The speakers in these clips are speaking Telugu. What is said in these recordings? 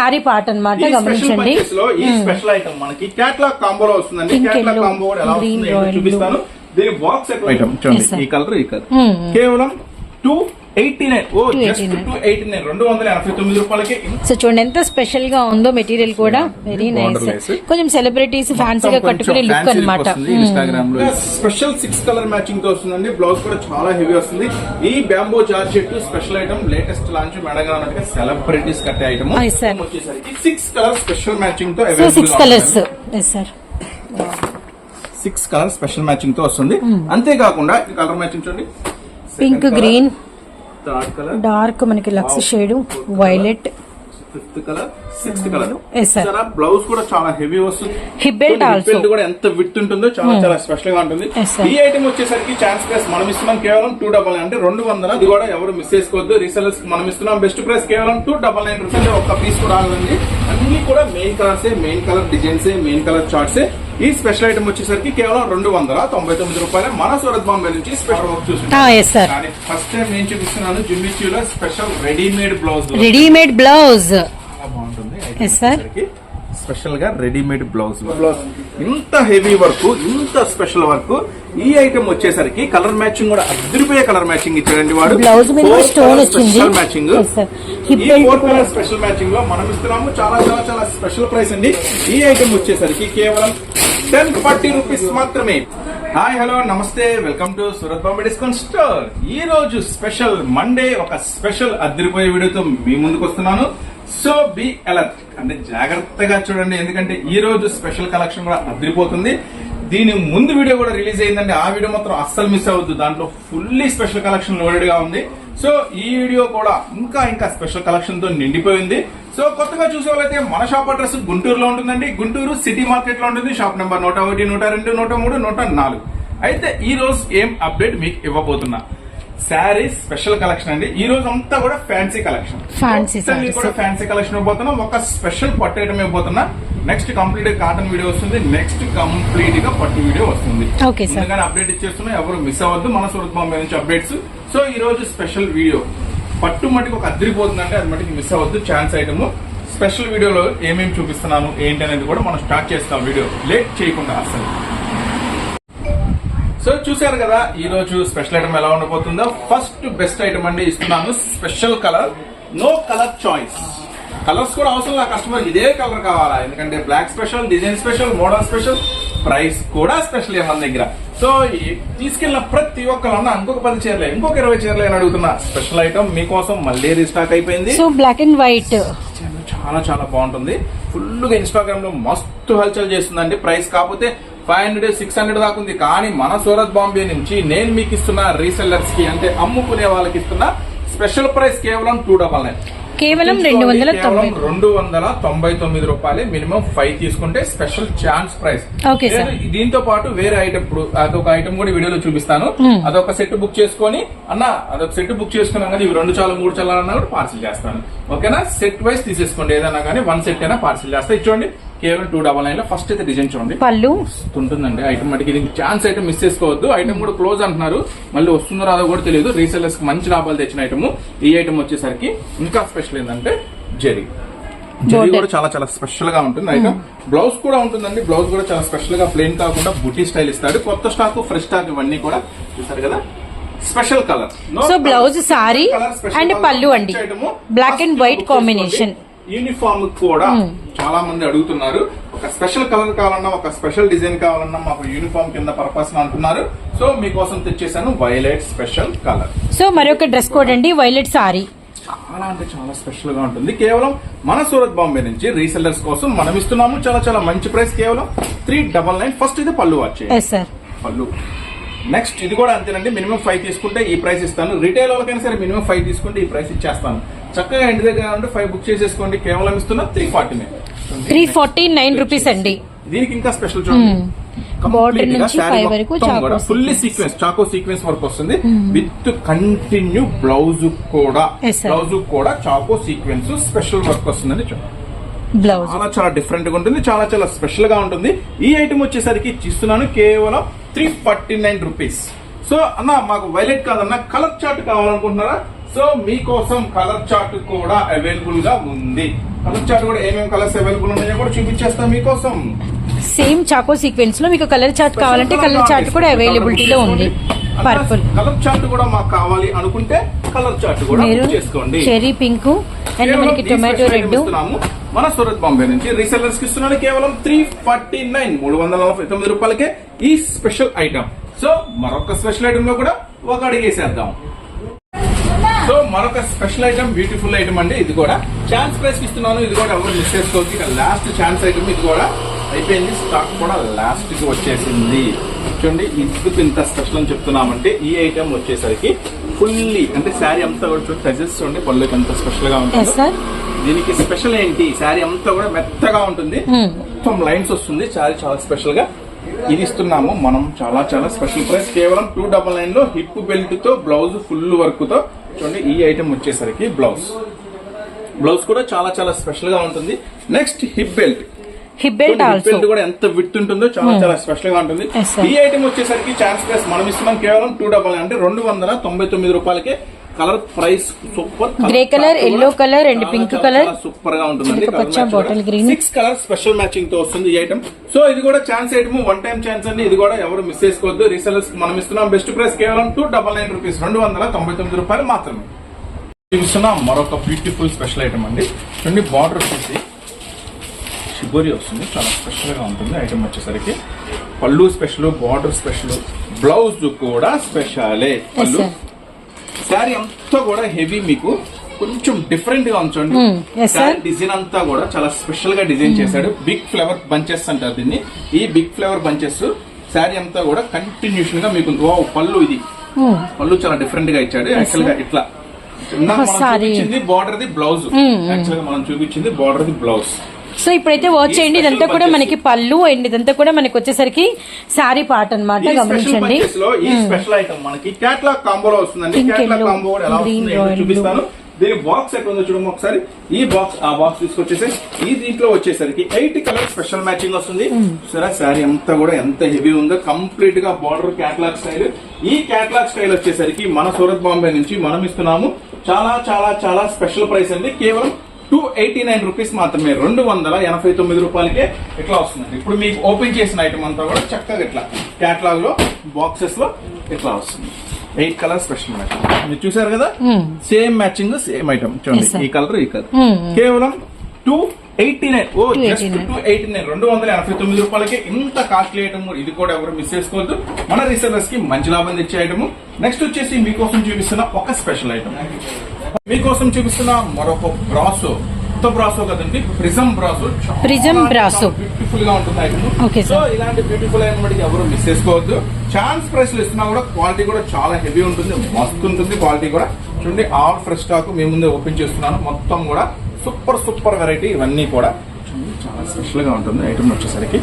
శారీ పార్ట్ స్పెషల్ గమనించండి. ఈ స్పెషల్ ఐటమ్ మనకి క్యాట్లాగ్ కాంబోలో వస్తుందండి. yellow, కాంబో కూడా ఎలా వస్తుంది చూపిస్తాను. దీని బాక్స్ ఐటమ్ చూడండి. ఈ కలర్ ఈ కలర్. కేవలం టూ ఎయిటీ నైన్ ఓ జస్ట్ 289. టూ ఎయిటీ నైన్ రెండు వందల ఎనభై తొమ్మిది రూపాయలకి సో చూడండి ఎంత స్పెషల్గా ఉందో మెటీరియల్ కూడా. Very nice. కొంచెం సెలబ్రిటీస్ ఫ్యాన్సీగా కట్టుకునే లుక్ అన్నమాట. ఇన్స్టాగ్రామ్లో. స్పెషల్ సిక్స్ కలర్ మ్యాచింగ్తో వస్తుందండి. బ్లౌజ్ కూడా చాలా హెవీ వస్తుంది. ఈ bamboo georgette special item latest launch మెడగా ఉన్నట్టుగా సెలబ్రిటీస్ కట్టే ఐటమ్. వచ్చేసరికి six colour special మ్యాచింగ్తో six colours sir six colour special మ్యాచింగ్తో వస్తుంది. అంతేకాకుండా ఈ కలర్ మ్యాచింగ్ చూడండి. Pink green third colour dark మనకి lux shade violet fifth colour sixth colour. Yes, sir. Blouse కూడా చాలా హెవీ వస్తుంది. కూడా ఎంత విత్ ఉంటుందో చాలా చాలా స్పెషల్గా ఉంటుంది. ఈ ఐటమ్ వచ్చేసరికి ఛాన్స్ ప్రైస్ మనం ఇస్తున్నాం కేవలం టూ డబల్ అంటే రెండు వందల ఇది కూడా ఎవరు మిస్ చేసుకోవద్దు. రీసెలర్స్ మనం ఇస్తున్నాం బెస్ట్ ప్రైస్ కేవలం టూ డబల్ నైన్ రూపీస్ అంటే ఒక్క పీస్ కూడా రాదండి అన్ని కూడా main colours main colour designs main colour charts ఈ స్పెషల్ ఐటమ్ వచ్చేసరికి కేవలం రెండు వందల తొంభై తొమ్మిది రూపాయలు మన సూరత్ బాంబే నుంచి స్పెషల్ వర్క్ చూస్తున్నాం. ఫస్ట్ టైం నేను చూపిస్తున్నాను జిమ్మిచ్యూలో special readymade blouse readymade blouse స్పెషల్గా రెడీమేడ్ బ్లౌజ్ బ్లౌజ్ ఇంత హెవీ వర్క్ ఇంత స్పెషల్ వర్క్. ఈ ఐటమ్ వచ్చేసరికి కలర్ మ్యాచింగ్ కూడా అదిరిపోయే కలర్ మ్యాచింగ్ ఇచ్చాడండి వాడు. వచ్చింది. Special matching. స్పెషల్ మ్యాచింగ్లో మనం ఇస్తున్నాము. చాలా చాలా చాలా స్పెషల్ ప్రైస్ అండి. ఈ ఐటమ్ వచ్చేసరికి కేవలం టెన్ ఫార్టీ రూపీస్ మాత్రమే. హాయ్ హలో నమస్తే. Welcome to Surat Bombay discount store ఈ రోజు స్పెషల్ మండే ఒక స్పెషల్ అద్దరిపోయే వీడియోతో మీ ముందుకు వస్తున్నాను. సో బి అలర్ట్ అంటే జాగ్రత్తగా చూడండి ఎందుకంటే ఈ రోజు స్పెషల్ కలెక్షన్ కూడా అదిరిపోతుంది. దీని ముందు వీడియో కూడా రిలీజ్ అయిందండి. ఆ వీడియో మాత్రం అస్సలు మిస్ అవ్వద్దు. దాంట్లో ఫుల్లీ స్పెషల్ కలెక్షన్ లోడెడ్గా ఉంది. సో ఈ వీడియో కూడా ఇంకా ఇంకా స్పెషల్ కలెక్షన్తో నిండిపోయింది. సో కొత్తగా చూసే వాళ్ళైతే మన షాప్ అడ్రస్ గుంటూరులో ఉంటుందండి. గుంటూరు సిటీ మార్కెట్లో ఉంటుంది. షాప్ నెంబర్ నూట ఒకటి నూట రెండు నూట మూడు నూట నాలుగు. అయితే ఈ రోజు ఏం అప్డేట్ మీకు ఇవ్వబోతున్నా? శారీస్ స్పెషల్ కలెక్షన్ అండి. ఈ రోజు అంతా కూడా ఫ్యాన్సీ కలెక్షన్. sarees. కూడా ఫ్యాన్సీ కలెక్షన్ ఇవ్వబోతున్నా ఒక స్పెషల్ పట్టు ఐటమ్ ఇవ్వబోతున్నా నెక్స్ట్ కంప్లీట్ కాటన్ వీడియో వస్తుంది. నెక్స్ట్ కంప్లీట్గా పట్టు వీడియో వస్తుంది. ముందుగానే అప్డేట్ ఇచ్చేస్తున్నా. ఎవరు మిస్ అవ్వద్దు. మన సూరత్ బాంబే నుంచి అప్డేట్స్ సో ఈ రోజు స్పెషల్ వీడియో పట్టు మటుకు ఒక అద్దరిపోతుందంటే అది మటుకు మిస్ అవ్వద్దు. ఛాన్స్ ఐటమ్ స్పెషల్ వీడియోలో ఏమేమి చూపిస్తున్నాను ఏంటి అనేది కూడా మనం స్టార్ట్ చేస్తాం వీడియో లేట్ చేయకుండా అసలు సో చూశారు కదా ఈ రోజు స్పెషల్ ఐటమ్ ఎలా ఉండబోతుందో. ఫస్ట్ బెస్ట్ ఐటమ్ అండి ఇస్తున్నాను special colour no colour choice colours కూడా అవసరం లేదు కస్టమర్ ఇదే కలర్ కావాలా? ఎందుకంటే black special design special model special price కూడా స్పెషల్ మన దగ్గర. సో ఈ తీసుకెళ్ళిన ప్రతి ఒక్కరన్నా ఇంకొక పది చీరలే ఇంకొక ఇరవై చీరలే అని అడుగుతున్నా. స్పెషల్ ఐటమ్ మీకోసం మళ్ళీ రీస్టాక్ అయిపోయింది. సో బ్లాక్ అండ్ వైట్ చాలా చాలా బాగుంటుంది. ఫుల్గా ఇన్స్టాగ్రామ్లో మస్తు హల్చల్ చేస్తుందండి. ప్రైస్ కాకపోతే ఫైవ్ హండ్రెడ్ సిక్స్ హండ్రెడ్ దాకా ఉంది. కానీ మన సూరత్ బాంబే నుంచి నేను మీకు ఇస్తున్న రీసెల్లర్స్కి అంటే అమ్ముకునే వాళ్ళకి ఇస్తున్న స్పెషల్ ప్రైస్ కేవలం టూ డబల్ నైన్. కేవలం రెండు వందల తొంభై. రెండు వందల తొంభై తొమ్మిది రూపాయలు మినిమం ఫైవ్ తీసుకుంటే స్పెషల్ ఛాన్స్ ప్రైస్. దీంతో పాటు వేరే ఐటమ్ ఇప్పుడు అదొక ఐటమ్ కూడా వీడియోలో చూపిస్తాను. అదొక సెట్ బుక్ చేసుకొని అన్న అదొక సెట్ బుక్ చేసుకున్నాం కదా ఇవి రెండు చాలు మూడు చాలు అన్నా కూడా పార్సిల్ చేస్తాను. ఓకేనా? సెట్ వైస్ తీసేసుకోండి ఏదైనా కానీ వన్ సెట్ అయినా పార్సిల్ చేస్తా. ఇది చూడండి కేవలం టూ డబల్ నైన్లో ఫస్ట్ అయితే డిజైన్ చూడండి. పళ్ళు. ఉంటుందండి ఐటమ్ మటుకి దీనికి ఛాన్స్ ఐటమ్ మిస్ చేసుకోవద్దు. ఐటమ్ కూడా క్లోజ్ అంటున్నారు. మళ్ళీ వస్తుందో రాదో కూడా తెలియదు. రీసెల్లర్స్కి మంచి లాభాలు తెచ్చిన ఐటమ్ ఈ ఐటమ్ వచ్చేసరికి ఇంకా స్పెషల్ ఏంటంటే జెరీ. జెరీ Border. కూడా చాలా చాలా స్పెషల్గా ఉంటుంది. ఐటమ్ బ్లౌజ్ కూడా ఉంటుందండి. బ్లౌజ్ కూడా చాలా స్పెషల్గా ప్లెయిన్ కాకుండా బుటీ స్టైల్ ఇస్తాడు. కొత్త స్టాక్ ఫ్రెష్ స్టాక్ ఇవన్నీ కూడా చూస్తారు కదా? Special colour So, blouse saree and పళ్ళు అండి. Black and white combination. Uniform కూడా చాలా మంది అడుగుతున్నారు. ఒక స్పెషల్ కలర్ కావాలన్నా ఒక స్పెషల్ డిజైన్ కావాలన్నా మాకు యూనిఫామ్ కింద పర్పస్ అంటున్నారు. సో మీకోసం తెచ్చేసాను వైలెట్ స్పెషల్ కలర్. సో మరొక డ్రెస్ కోడ్ అండి వైలెట్ సారీ. చాలా అంటే చాలా స్పెషల్గా ఉంటుంది. కేవలం మన సూరత్ బాంబే నుంచి రీసెల్లర్స్ కోసం మనం ఇస్తున్నాము. చాలా చాలా మంచి ప్రైస్. కేవలం త్రీ డబల్ నైన్. ఫస్ట్ ఇది పళ్ళు వచ్చే పళ్ళు. నెక్స్ట్ ఇది కూడా అంతేనండి. మినిమం ఫైవ్ తీసుకుంటే ఈ ప్రైస్ ఇస్తాను. రిటైల్ వాళ్ళకైనా సరే మినిమం ఫైవ్ తీసుకుంటే ఈ ప్రైస్ ఇచ్చేస్తాను. చక్కగా ఇంటి దగ్గర ఉంటే ఫైవ్ బుక్ చేసేసుకోండి. కేవలం ఇస్తున్నా three forty three forty nine rupees అండి. దీనికి ఇంకా స్పెషల్ చూడండి. వరకు చాకో ఫుల్లీ సీక్వెన్స్ చాకో సీక్వెన్స్ వర్క్ వస్తుంది. విత్ కంటిన్యూ బ్లౌజ్ కూడా. బ్లౌజ్ కూడా చాకో సీక్వెన్స్ స్పెషల్ వర్క్ వస్తుందండి చూడండి బ్లౌజ్ చాలా చాలా డిఫరెంట్గా ఉంటుంది. చాలా చాలా స్పెషల్గా ఉంటుంది. ఈ ఐటమ్ వచ్చేసరికి ఇస్తున్నాను కేవలం three forty nine rupees so అన్న మాకు వైలెట్ కాదన్న కలర్ చార్ట్ కావాలనుకుంటున్నారా? సో మీకోసం కలర్ చార్ట్ కూడా అవైలబుల్గా ఉంది. కలర్ చార్ట్ కూడా ఏమేమి కలర్స్ అవైలబుల్ ఉన్నాయో కూడా చూపించేస్తాం మీకోసం. సేమ్ చాకో సీక్వెన్స్లో మీకు కలర్ చార్ట్ కావాలంటే కలర్ చార్ట్ కూడా అవైలబిలిటీలో ఉంది. పర్పుల్ కలర్ చార్ట్ కూడా మాకు కావాలి అనుకుంటే కలర్ చార్ట్ కూడా చేసుకోండి. చెరీ పింక్ అండ్ మనకి టొమాటో రెడ్. మన సూరత్ బాంబే నుంచి రీసెల్లర్స్కి ఇస్తున్నాడు కేవలం త్రీ ఫార్టీ నైన్ మూడు వందల నలభై తొమ్మిది రూపాయలకే ఈ స్పెషల్ ఐటమ్ సో మరొక స్పెషల్ ఐటమ్లో కూడా ఒక అడిగేసేద్దాం సో మరొక స్పెషల్ ఐటమ్ బ్యూటిఫుల్ ఐటమ్ అండి. ఇది కూడా ఛాన్స్ ప్రైస్ ఇస్తున్నాను. ఇది కూడా ఎవరు మిస్ చేసుకోవచ్చు ఇక లాస్ట్ ఛాన్స్ ఐటమ్ ఇది కూడా అయిపోయింది. స్టాక్ కూడా లాస్ట్కి వచ్చేసింది. చూడండి ఇందుకు ఇంత స్పెషల్ అని చెప్తున్నామంటే ఈ ఐటమ్ వచ్చేసరికి ఫుల్లీ అంటే శారీ అంతా కూడా చూడండి సజెస్ట్ చూడండి పళ్ళుకి ఎంత స్పెషల్గా ఉంటుంది. దీనికి స్పెషల్ ఏంటి? శారీ అంతా కూడా మెత్తగా ఉంటుంది. Hmm. మొత్తం లైన్స్ వస్తుంది. శారీ చాలా స్పెషల్గా ఇది ఇస్తున్నాము. మనం చాలా చాలా స్పెషల్ ప్రైస్ కేవలం టూ డబల్ నైన్లో హిప్ బెల్ట్తో బ్లౌజ్ ఫుల్ వర్క్తో చూడండి ఈ ఐటమ్ వచ్చేసరికి బ్లౌజ్ బ్లౌజ్ కూడా చాలా చాలా స్పెషల్గా ఉంటుంది. Next hip belt hip belt belt కూడా ఎంత విత్ ఉంటుందో చాలా చాలా స్పెషల్గా ఉంటుంది. Hmm. ఈ ఐటమ్ వచ్చేసరికి ఛాన్స్ ప్రైస్ మనం ఇస్తున్నాం కేవలం టూ డబల్ అంటే రెండు వందల తొంభై తొమ్మిది రూపాయలకే colour price super. Grey colour, yellow colour and pink colour. సూపర్గా ఉంటుంది green. సిక్స్ కలర్ స్పెషల్ మ్యాచింగ్తో వస్తుంది ఈ ఐటమ్ సో ఇది కూడా chance item one time chance అండి. ఇది కూడా ఎవరు మిస్ చేసుకోవద్దు. రీసెలర్స్ మనం ఇస్తున్నాం. బెస్ట్ ప్రైస్ కేవలం టూ డబల్ నైన్ రూపీస్ రెండు వందల తొంభై తొమ్మిది రూపాయలు మాత్రమే. చూపిస్తున్న మరొక బ్యూటిఫుల్ స్పెషల్ ఐటమ్ అండి. చూడండి బార్డర్ వచ్చేసి షిబోరి వస్తుంది. చాలా స్పెషల్గా ఉంటుంది. ఐటమ్ వచ్చేసరికి పళ్ళు స్పెషల్ బార్డర్ స్పెషల్ బ్లౌజ్ కూడా స్పెషలే పళ్ళు శారీ అంతా కూడా హెవీ మీకు కొంచెం డిఫరెంట్గా ఉంచండి. Hmm. Hmm. డిజైన్ అంతా కూడా చాలా స్పెషల్గా డిజైన్ చేశాడు. బిగ్ ఫ్లవర్ బంచెస్ అంటారు దీన్ని. ఈ బిగ్ ఫ్లవర్ బంచెస్ శారీ అంతా కూడా కంటిన్యూషన్గా మీకు వావ్, పళ్ళు ఇది. పళ్ళు చాలా డిఫరెంట్గా ఇచ్చాడు. యాక్చువల్గా ఇట్లా. మనం. చూపించింది బార్డర్ ది బ్లౌజ్ Hmm, యాక్చువల్గా మనం చూపించింది బార్డర్ ది బ్లౌజ్ సో ఇప్పుడైతే వాచ్ చేయండి ఇదంతా కూడా మనకి పళ్ళు అండ్ ఇదంతా కూడా మనకి వచ్చేసరికి శారీ పార్ట్ స్పెషల్ గమనించండి. స్పెషల్ ఐటమ్ మనకి క్యాట్లాగ్ కాంబోలో వస్తుందండి. కాంబో కూడా ఎలా వస్తుంది చూపిస్తాను. దీని బాక్స్ ఎక్కడ ఉందో చూడము ఒకసారి. ఈ బాక్స్ ఆ బాక్స్ తీసుకొచ్చేసి ఈ దీంట్లో వచ్చేసరికి ఎయిట్ కలర్ స్పెషల్ మ్యాచింగ్ వస్తుంది. సరే శారీ అంతా కూడా ఎంత హెవీ ఉందో కంప్లీట్గా బార్డర్ క్యాట్లాగ్ స్టైల్ ఈ క్యాట్లాగ్ స్టైల్ వచ్చేసరికి మన సూరత్ బాంబే నుంచి మనం ఇస్తున్నాము. చాలా చాలా చాలా స్పెషల్ ప్రైస్ అండి. కేవలం టూ ఎయిటీ నైన్ రూపీస్ మాత్రమే రెండు వందల ఎనభై తొమ్మిది రూపాయలకే ఇట్లా వస్తుంది ఇప్పుడు మీకు ఓపెన్ చేసిన ఐటమ్ అంతా కూడా చక్కగా ఇట్లా క్యాట్లాగ్లో బాక్సెస్లో ఇట్లా వస్తుంది. ఎయిట్ కలర్ స్పెషల్ మ్యాచింగ్ మీరు చూసారు కదా? Same matching same item Hmm. చూడండి ఈ కలర్ ఈ కలర్ Hmm. కేవలం two eighty nine oh just 289. Two eighty nine రెండు వందల ఎనభై తొమ్మిది రూపాయలకి ఇంత కాస్ట్లీ ఐటమ్ ఇది కూడా ఎవరు మిస్ చేసుకోవద్దు. మన రీసెలర్స్కి మంచి లాభం తెచ్చే ఐటమ్ నెక్స్ట్ వచ్చేసి మీకోసం చూపిస్తున్న ఒక స్పెషల్ ఐటమ్ మీకోసం చూపిస్తున్న మరొక బ్రాసో కొత్త బ్రాసో కదండి? Prism brasso. Prism brasso. బ్యూటిఫుల్గా ఉంటుంది ఐటమ్ సో. ఇలాంటి బ్యూటిఫుల్ అయిన వాటికి ఎవరు మిస్ చేసుకోవద్దు. ఛాన్స్ ప్రైస్లో ఇస్తున్నా కూడా క్వాలిటీ కూడా చాలా హెవీ ఉంటుంది. మస్తు ఉంటుంది క్వాలిటీ కూడా. చూడండి ఆల్ ఫ్రెష్ స్టాక్ మీ ముందే ఓపెన్ చేస్తున్నాను. మొత్తం కూడా సూపర్ సూపర్ వెరైటీ ఇవన్నీ కూడా. చాలా స్పెషల్గా ఉంటుంది ఐటమ్ వచ్చేసరికి.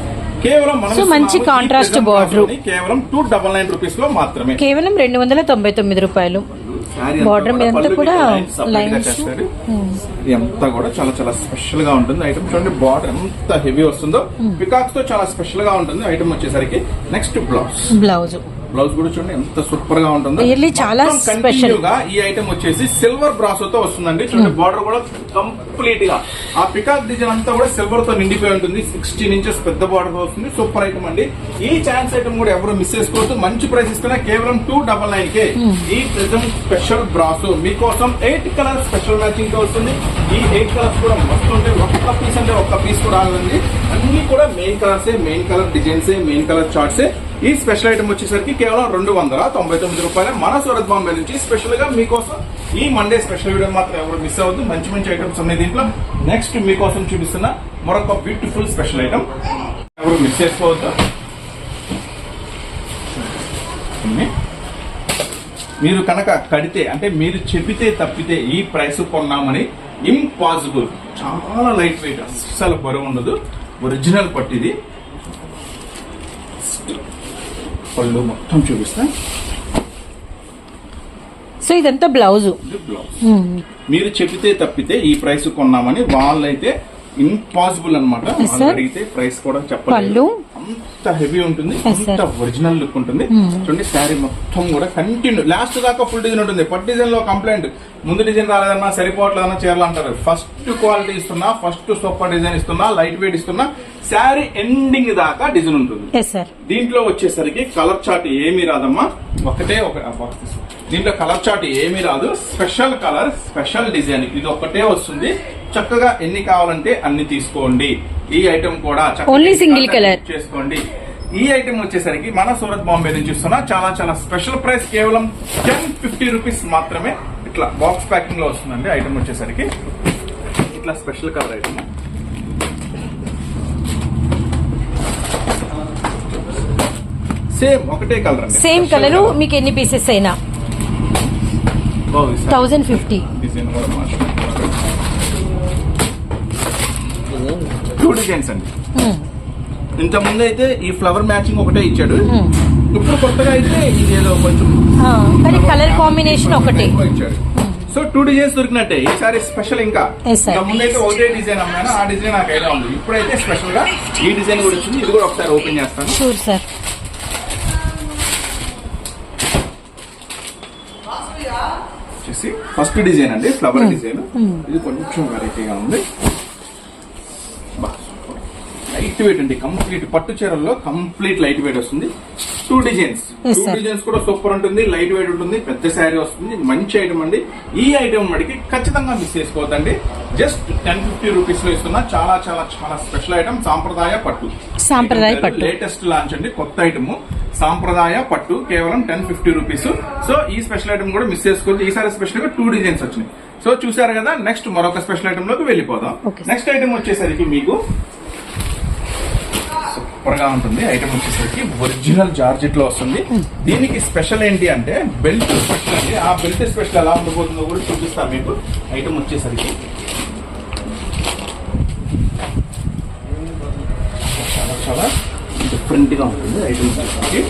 కేవలం మంచి brasso ని కేవలం టూ డబల్ నైన్ రూపీస్లో మాత్రమే. కేవలం రెండు వందల తొంభై తొమ్మిది రూపాయలు. Border మీద కూడా అంతా కూడా చాలా చాలా స్పెషల్గా ఉంటుంది. ఐటమ్ చూడండి బార్డర్ ఎంత హెవీ వస్తుందో. పికాక్స్తో చాలా స్పెషల్గా ఉంటుంది. ఐటమ్ వచ్చేసరికి నెక్స్ట్ బ్లౌజ్. బ్లౌజ్. బ్లౌజ్ కూడా చూడండి ఎంత సూపర్గా ఉంటుందో చాలా continue గా ఈ ఐటమ్ వచ్చేసి సిల్వర్ బ్రాసో తో వస్తుందండి. చూడండి బార్డర్ కూడా కంప్లీట్గా. ఆ పికాక్ డిజైన్ అంతా కూడా సిల్వర్తో నిండిపోయి ఉంటుంది. సిక్స్టీన్ ఇంచెస్ పెద్ద బార్డర్తో వస్తుంది. సూపర్ ఐటమ్ అండి. ఈ ఛాన్స్ ఐటమ్ కూడా ఎవరు మిస్ చేసుకోవద్దు. మంచి ప్రైస్ ఇస్తున్నా కేవలం టూ డబల్ నైన్ కే ఈ ప్రెజం స్పెషల్ బ్రాసో మీకోసం ఎయిట్ కలర్ స్పెషల్ మ్యాచింగ్తో వస్తుంది. ఈ ఎయిట్ కలర్స్ కూడా మస్తు ఉంటాయి ఒక్క పీస్ అంటే ఒక్క పీస్ కూడా రాదండి అన్ని కూడా మెయిన్ కలర్సే main colour designs main colour చార్ట్సే ఈ స్పెషల్ ఐటమ్ వచ్చేసరికి కేవలం రెండు వందల తొంభై తొమ్మిది రూపాయలు. మన సూరత్ బాంబే నుంచి స్పెషల్గా మీకోసం ఈ మండే స్పెషల్ వీడియో మాత్రం ఎవరు మిస్ అవ్వద్దు. మంచి మంచి ఐటమ్స్ ఉన్నాయి దీంట్లో. నెక్స్ట్ మీకోసం చూపిస్తున్న మరొక బ్యూటిఫుల్ స్పెషల్ ఐటమ్ ఎవరు మిస్ చేసుకోవద్దు. మీరు కనుక కడితే అంటే మీరు చెబితే తప్పితే ఈ ప్రైస్ కొన్నామని ఇంపాసిబుల్. చాలా లైట్ వెయిట్ అస్సలు బరువు ఉండదు. ఒరిజినల్ పట్టిది. పళ్ళు మొత్తం చూపిస్తా. సో ఇదంతా బ్లౌజ్. మీరు చెబితే తప్పితే ఈ ప్రైస్ కొన్నామని వాళ్ళైతే ఇంపాసిబుల్ అనమాట. అడిగితే ప్రైస్ కూడా. చెప్పలేదు. అంత హెవీ ఉంటుంది. అంత ఒరిజినల్ లుక్ ఉంటుంది. చూడండి శారీ మొత్తం కూడా కంటిన్యూ లాస్ట్ దాకా ఫుల్ డిజైన్ ఉంటుంది. పట్టు డిజైన్లో కంప్లైంట్ ముందు డిజైన్ రాలేదన్నా సరిపోవట్లేదన్నా చీరలు అంటారు ఫస్ట్ క్వాలిటీ ఇస్తున్నా ఫస్ట్ సూపర్ డిజైన్ ఇస్తున్నా లైట్ వెయిట్ ఇస్తున్నా శారీ ఎండింగ్ దాకా డిజైన్ ఉంటుంది. దీంట్లో వచ్చేసరికి కలర్ చార్ట్ ఏమీ రాదమ్మా. ఒకటే ఒక. దీంట్లో కలర్ చార్ట్ ఏమీ రాదు. స్పెషల్ కలర్ స్పెషల్ డిజైన్ ఇది ఒకటే వస్తుంది. చక్కగా ఎన్ని కావాలంటే అన్ని తీసుకోండి ఈ ఐటమ్ కూడా single contact colour. చేసుకోండి ఈ ఐటమ్ వచ్చేసరికి మన సూరత్ బాంబే నుంచి ఇస్తున్నా చాలా చాలా స్పెషల్ ప్రైస్ కేవలం టెన్ ఫిఫ్టీ రూపీస్ మాత్రమే ఇట్లా బాక్స్ ప్యాకింగ్లో వస్తుందండి ఐటమ్ వచ్చేసరికి ఇట్లా స్పెషల్ కలర్ ఐటమ్ సేమ్ ఒకటే కలర్ సేమ్ కలర్. మీకు ఎన్ని పీసెస్ అయినా. థౌజండ్ ఫిఫ్టీ డిజైన్ కూడా మార్చుకున్నాం. టూ డిజైన్స్ అండి. ఇంత ముందు అయితే ఈ ఫ్లవర్ మ్యాచింగ్ ఒకటే ఇచ్చాడు. ఇప్పుడు కొత్తగా అయితే ఇది ఏదో కొంచెం కానీ కలర్ కాంబినేషన్ ఒకటే. ఇచ్చాడు. సో టూ డిజైన్స్ దొరికినట్టే. ఈసారి స్పెషల్ ఇంకా. Yes, sir. ఇంత ముందు అయితే ఒకటే డిజైన్ అమ్మాను. ఆ డిజైన్ నాకు ఐడియా ఉంది. ఇప్పుడైతే స్పెషల్గా ఈ డిజైన్ కూడా వచ్చింది. ఇది కూడా ఒకసారి ఓపెన్ చేస్తాను. షూర్ సార్ వచ్చేసి ఫస్ట్ డిజైన్ అండి ఫ్లవర్ డిజైన్ ఇది కొంచెం వెరైటీగా ఉంది. లైట్ వెయిట్ అండి కంప్లీట్. పట్టు చీరల్లో కంప్లీట్ లైట్ వెయిట్ వస్తుంది టూ డిజైన్స్ టూ. డిజైన్స్ కూడా సూపర్ ఉంటుంది లైట్ వెయిట్ ఉంటుంది పెద్ద శారీ వస్తుంది మంచి ఐటమ్ అండి. ఈ ఐటమ్ మడికి ఖచ్చితంగా మిస్ చేసుకోవద్దండి. జస్ట్ టెన్ ఫిఫ్టీ రూపీస్లో ఇస్తున్నా. చాలా చాలా చాలా స్పెషల్ ఐటమ్ సాంప్రదాయ పట్టు. సాంప్రదాయ పట్టు. లేటెస్ట్ లాంచ్ అండి కొత్త ఐటమ్ సాంప్రదాయ పట్టు కేవలం టెన్ ఫిఫ్టీ రూపీస్ సో ఈ స్పెషల్ ఐటమ్ కూడా మిస్ చేసుకోవద్దు. ఈసారి స్పెషల్గా టూ డిజైన్స్ వచ్చినాయి. సో చూసారు కదా నెక్స్ట్ మరొక స్పెషల్ ఐటమ్లోకి వెళ్ళిపోదాం. నెక్స్ట్ ఐటమ్ వచ్చేసరికి మీకు సూపర్గా ఉంటుంది. ఐటమ్ వచ్చేసరికి ఒరిజినల్ జార్జెట్లో వస్తుంది. దీనికి స్పెషల్ ఏంటి అంటే బెల్ట్ స్పెషల్ అండి. ఆ బెల్ట్ స్పెషల్ ఎలా ఉండబోతుందో కూడా చూపిస్తాను మీకు. ఐటమ్ వచ్చేసరికి. చాలా చాలా డిఫరెంట్గా ఉంటుంది ఐటమ్ వచ్చేసరికి.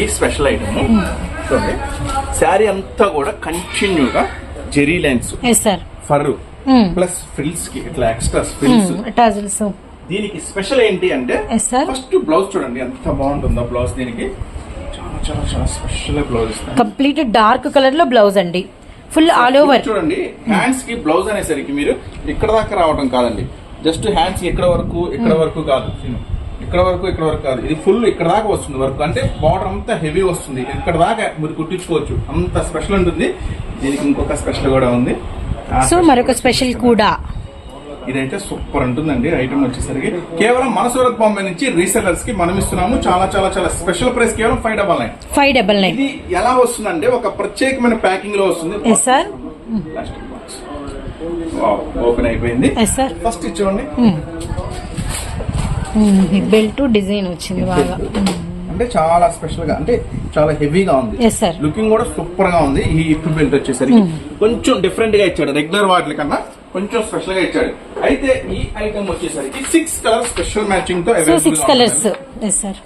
ఈ స్పెషల్ ఐటమ్ చూడండి. శారీ అంతా కూడా కంటిన్యూగా జెరీ లైన్స్ ఫర్ ప్లస్ ఫ్రిల్స్కి ఇట్లా ఎక్స్ట్రా Hmm. ఫ్రిల్స్ దీనికి స్పెషల్ ఏంటి అంటే ఫస్ట్ బ్లౌజ్ చూడండి ఎంత బాగుంటుందో బ్లౌజ్ దీనికి. చాలా చాలా చాలా స్పెషల్ బ్లౌజ్ కంప్లీట్ డార్క్ కలర్లో బ్లౌజ్ అండి. ఫుల్ ఆల్ ఓవర్ చూడండి హ్యాండ్స్కి బ్లౌజ్ అనేసరికి మీరు ఇక్కడ దాకా రావడం కాదండి. జస్ట్ హ్యాండ్స్ ఇక్కడ వరకు ఇక్కడ వరకు కాదు. ఇక్కడ వరకు ఇక్కడ వరకు కాదు. ఇది ఫుల్ ఇక్కడ దాకా వస్తుంది వరకు. అంటే బార్డర్ అంతా హెవీ వస్తుంది. ఇక్కడ దాకా మీరు కుట్టించుకోవచ్చు. అంత స్పెషల్ ఉంటుంది. దీనికి ఇంకొక స్పెషల్ కూడా ఉంది. సో మరొక స్పెషల్. కూడా. ఇదైతే సూపర్ ఉంటుందండి ఐటమ్ వచ్చేసరికి కేవలం మన సూరత్ బాంబే నుంచి రీసెలర్స్కి మనం ఇస్తున్నాము. చాలా చాలా చాలా స్పెషల్ ప్రైస్ కేవలం five double nine. Five double nine. ఇది ఎలా వస్తుందంటే ఒక ప్రత్యేకమైన ప్యాకింగ్లో వస్తుంది. సార్ ఓపెన్ అయిపోయింది. ఫస్ట్ ఇచ్చేయండి బెల్ట్ డిజైన్ వచ్చింది బాగా. అంటే చాలా స్పెషల్గా అంటే చాలా హెవీగా ఉంది. లుకింగ్ కూడా సూపర్గా ఉంది. ఈ ఇప్పు బెల్ట్ వచ్చేసరికి కొంచెం డిఫరెంట్గా ఇచ్చాడు. రెగ్యులర్ వాటి కన్నా కొంచెం స్పెషల్గా ఇచ్చాడు. అయితే ఈ ఐటమ్ వచ్చేసరికి six colour special మ్యాచింగ్తో so six colours sir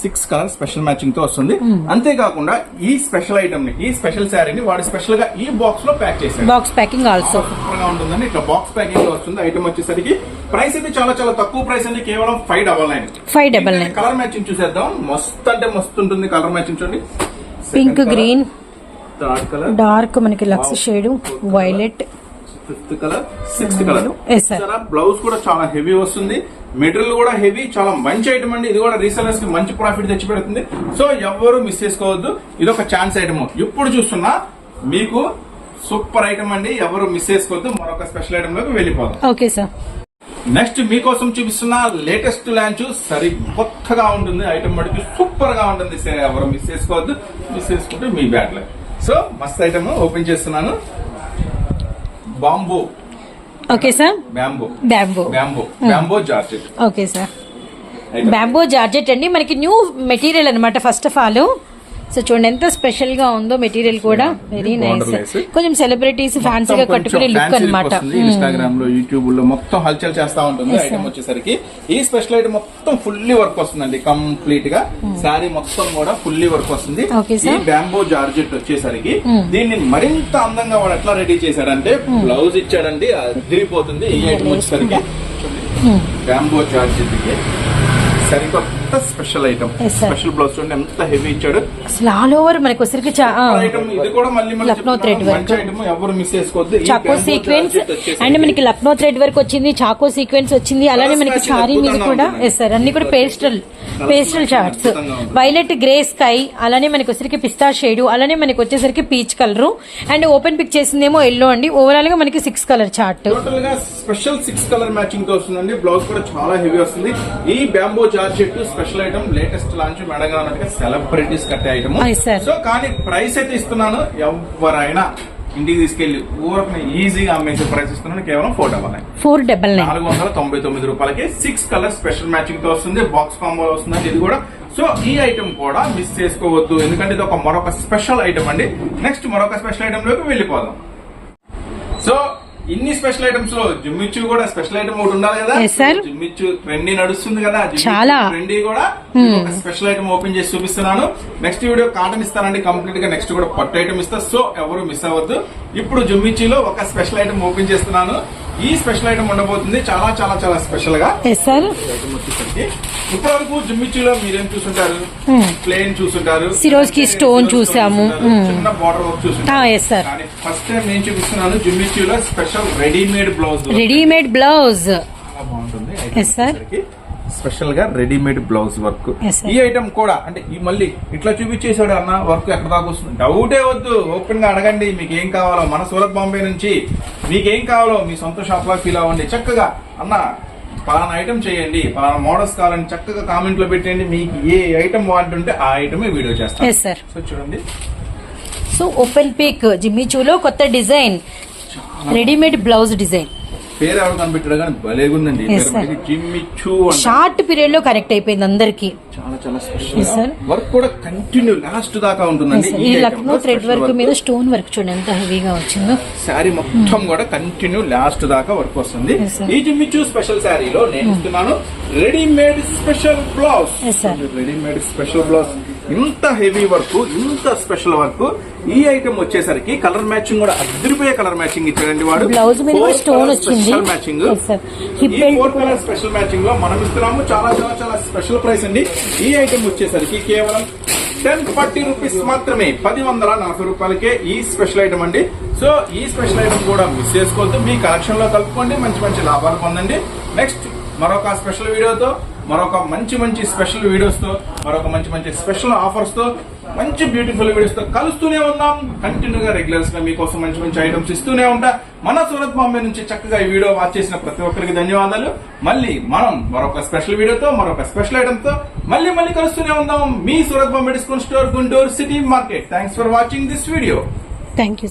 six colour special మ్యాచింగ్తో వస్తుంది. అంతేకాకుండా ఈ స్పెషల్ ఐటమ్ని ఈ స్పెషల్ శారీని వాడు స్పెషల్గా ఈ బాక్స్లో ప్యాక్ చేశాడు. బాక్స్ ప్యాకింగ్ ఆల్సో సూపర్గా ఉంటుందండి. ఇట్లా బాక్స్ ప్యాకింగ్లో వస్తుంది. ఐటమ్ వచ్చేసరికి ప్రైస్ అయితే చాలా చాలా తక్కువ ప్రైస్ అండి. కేవలం five double nine five double nine colour matching చూసేద్దాం. మస్తు అంటే మస్తు ఉంటుంది కలర్ మ్యాచింగ్ చూడండి. పింక్ గ్రీన్ డార్క్ మనకి lux shade violet fifth colour sixth colour blouse కూడా చాలా హెవీ వస్తుంది. మెటీరియల్ కూడా హెవీ చాలా మంచి ఐటమ్ అండి. ఇది కూడా రీసెలర్స్కి మంచి ప్రాఫిట్ తెచ్చి పెడుతుంది. సో ఎవ్వరు మిస్ చేసుకోవద్దు. ఇది ఒక ఛాన్స్ ఐటమ్ ఇప్పుడు చూస్తున్నా మీకు సూపర్ ఐటమ్ అండి. ఎవరు మిస్ చేసుకోవద్దు. మరొక స్పెషల్ ఐటమ్లోకి వెళ్ళిపోదాం. ఓకే సార్ నెక్స్ట్ మీకోసం చూపిస్తున్న లేటెస్ట్ లాంచ్ సరి కొత్తగా ఉంటుంది. ఐటమ్ మటుకు సూపర్గా ఉంటుంది. సరే ఎవరు మిస్ చేసుకోవద్దు. మిస్ చేసుకుంటే మీ బ్యాడ్ లైఫ్ సో మస్త్ ఐటమ్ ఓపెన్ చేస్తున్నాను. Bamboo. Okay sir. Bamboo. Bamboo. Bamboo. Bamboo georgette. Okay sir. Bamboo georgette అండి. మనకి న్యూ మెటీరియల్ అన్నమాట ఫస్ట్ ఆఫ్ ఆల్. సో చూడండి ఎంత స్పెషల్గా ఉందో మెటీరియల్ కూడా వెరీ నైస్. కొంచెం సెలబ్రిటీస్ ఫ్యాన్సీగా కట్టుకునే లుక్ అన్నమాట ఇన్స్టాగ్రామ్లో యూట్యూబ్లో మొత్తం హల్చల్ చేస్తా ఉంటుంది ఐటమ్. వచ్చేసరికి ఈ స్పెషల్ ఐటమ్ మొత్తం ఫుల్లీ వర్క్ వస్తుందండి కంప్లీట్గా శారీ మొత్తం కూడా ఫుల్లీ వర్క్ వస్తుంది Hmm. ఈ. బ్యాంబో జార్జెట్ వచ్చేసరికి Hmm. దీన్ని మరింత అందంగా వాడు ఎట్లా రెడీ చేశాడంటే బ్లౌజ్ ఇచ్చాడండి అదిరిపోతుంది ఈ ఐటమ్ వచ్చేసరికి. బ్యాంబో జార్జెట్కి సరికొత్త స్పెషల్ ఐటమ్. స్పెషల్ బ్లౌజ్ చూడండి ఎంత హెవీ ఇచ్చాడు. అసలు ఆల్ ఓవర్ మనకి. ఐటమ్ ఇది కూడా మళ్ళీ లక్నో ఎవరు మిస్ చేసుకోవద్దు. ఈ చాకో సీక్వెన్స్ వచ్చేసరికి అండ్ మనకి లక్నో థ్రెడ్ వర్క్ వచ్చింది చాకో సీక్వెన్స్ వచ్చింది అలానే మనకి చారీ మీద కూడా. ఎస్ సార్ అన్ని కూడా pastel pastel charts. Violet grey sky అలానే మనకి వచ్చరికి పిస్తా షేడ్ అలానే మనకి వచ్చేసరికి peach colour and open pick చేసిందేమో yellow అండి. ఓవరాల్గా మనకి సిక్స్ కలర్ చార్ట్ టోటల్గా స్పెషల్ సిక్స్ కలర్ మ్యాచింగ్తో వస్తుందండి. బ్లౌజ్ కూడా చాలా హెవీ వస్తుంది. ఈ bamboo georgette special item latest launch madam గారు అన్నట్టుగా సెలబ్రిటీస్ కట్టే ఐటమ్. సో కానీ ప్రైస్ అయితే ఇస్తున్నాను. ఎవరైనా ఇంటికి తీసుకెళ్ళి ఊరకు ఈజీగా అమ్మేసే ప్రైస్ ఇస్తున్నాను. కేవలం four double nine. Four double nine. నాలుగు వందల తొంభై తొమ్మిది రూపాయలకి సిక్స్ కలర్ స్పెషల్ మ్యాచింగ్తో వస్తుంది. బాక్స్ కాంబో వస్తుంది ఇది కూడా. సో ఈ ఐటమ్ కూడా మిస్ చేసుకోవద్దు. ఎందుకంటే ఇది ఒక మరొక స్పెషల్ ఐటమ్ అండి. నెక్స్ట్ మరొక స్పెషల్ ఐటమ్లోకి వెళ్ళిపోదాం. సో ఇన్ని స్పెషల్ ఐటమ్స్లో జిమ్మిచ్చు కూడా స్పెషల్ ఐటమ్ ఒకటి ఉండాలి కదా. జిమ్మిచ్చు ట్రెండీ నడుస్తుంది కదా? చాలా. ట్రెండీ కూడా ఒక స్పెషల్ ఐటమ్ ఓపెన్ చేసి చూపిస్తున్నాను. నెక్స్ట్ వీడియో కాటన్ ఇస్తానండి కంప్లీట్గా. నెక్స్ట్ కూడా పట్టు ఐటమ్ ఇస్తా. సో ఎవరు మిస్ అవ్వద్దు. ఇప్పుడు జుమ్మిచ్చిలో ఒక స్పెషల్ ఐటమ్ ఓపెన్ చేస్తున్నాను. ఈ స్పెషల్ ఐటమ్ ఉండబోతుంది. చాలా చాలా చాలా స్పెషల్గా. ఇప్పటి వరకు జిమ్మిచ్చిలో మీరేం చూసుంటారు? ప్లేన్ చూసుంటారు. సిరోజ్కి అంటే stone సిరోజ్ చూసాము. Hmm. చిన్న బార్డర్ వర్క్ చూసుంటారు. Ah, ఫస్ట్ టైం నేను చూపిస్తున్నాను జిమ్మిచ్చిలో special readymade blouse. Readymade blouse బాగుంటుంది. స్పెషల్గా రెడీమేడ్ బ్లౌజ్ వర్క్. ఈ ఐటమ్ కూడా అంటే ఈ మళ్ళీ ఇట్లా చూపించేసాడు అన్న వర్క్ ఎక్కడ దాకా వస్తుంది? డౌటే వద్దు ఓపెన్గా అడగండి మీకు ఏం కావాలో. మన సూరత్ బాంబే నుంచి మీకు ఏం కావాలో మీ సొంత షాప్ లా ఫీల్ అవ్వండి. చక్కగా అన్న పలానా ఐటమ్ చేయండి పలానా మోడల్స్ కావాలని చక్కగా కామెంట్లో పెట్టండి మీకు ఏ ఐటమ్ వాడుంటే ఆ ఐటమే వీడియో చేస్తాను. సో చూడండి. సో ఓపెన్ పిక్ జిమ్మిచూలో కొత్త డిజైన్. రెడీమేడ్ బ్లౌజ్ డిజైన్ పేరు ఎవరు కనిపెట్టాడు కానీ భలేగుందండి షార్ట్ పీరియడ్లో కరెక్ట్ అయిపోయింది అందరికి. చాలా చాలా స్పెషల్. వర్క్ కూడా కంటిన్యూ లాస్ట్ దాకా ఉంటుందండి. ఈ లక్నో థ్రెడ్ వర్క్ మీద స్టోన్ వర్క్ చూడండి ఎంత హెవీగా వచ్చిందో. శారీ మొత్తం కూడా కంటిన్యూ లాస్ట్ దాకా వర్క్ వస్తుంది. ఈ జిమ్మిచూ స్పెషల్ శారీలో నేను ఇస్తున్నాను readymade special blouse. Readymade special blouse ఇంత హెవీ వర్క్ ఇంత స్పెషల్ వర్క్ ఈ ఐటమ్ వచ్చేసరికి కలర్ మ్యాచింగ్ కూడా అదిరిపోయే కలర్ మ్యాచింగ్ ఇచ్చాడండి వాడు. బ్లౌజ్ మీద స్టోన్ వచ్చింది. మ్యాచింగ్ ఈ ఫోర్ కలర్ స్పెషల్ మ్యాచింగ్లో మనం ఇస్తున్నాము. చాలా చాలా చాలా స్పెషల్ ప్రైస్ అండి. ఈ ఐటమ్ వచ్చేసరికి కేవలం టెన్ ఫార్టీ రూపీస్ మాత్రమే పది వందల నలభై రూపాయలకే ఈ స్పెషల్ ఐటమ్ అండి. సో ఈ స్పెషల్ ఐటమ్ కూడా మిస్ చేసుకోవద్దు. మీ కలెక్షన్లో కలుపుకోండి. మంచి మంచి లాభాలు పొందండి. నెక్స్ట్ మరొక స్పెషల్ వీడియోతో మరొక మంచి మంచి స్పెషల్ వీడియోస్తో మరొక మంచి మంచి స్పెషల్ ఆఫర్స్తో మంచి బ్యూటిఫుల్ వీడియోస్తో కలుస్తూనే ఉందాం. కంటిన్యూగా రెగ్యులర్స్గా మీకోసం మంచి మంచి ఐటమ్స్ ఇస్తూనే ఉంటా. మన సూరత్ బాంబే నుంచి చక్కగా ఈ వీడియో వాచ్ చేసిన ప్రతి ఒక్కరికి ధన్యవాదాలు. మళ్ళీ మనం మరొక స్పెషల్ వీడియోతో మరొక స్పెషల్ ఐటమ్తో మళ్ళీ మళ్ళీ కలుస్తూనే ఉందాం. మీ Surat Bombay discount store Guntur city market. Thanks for watching this video thank you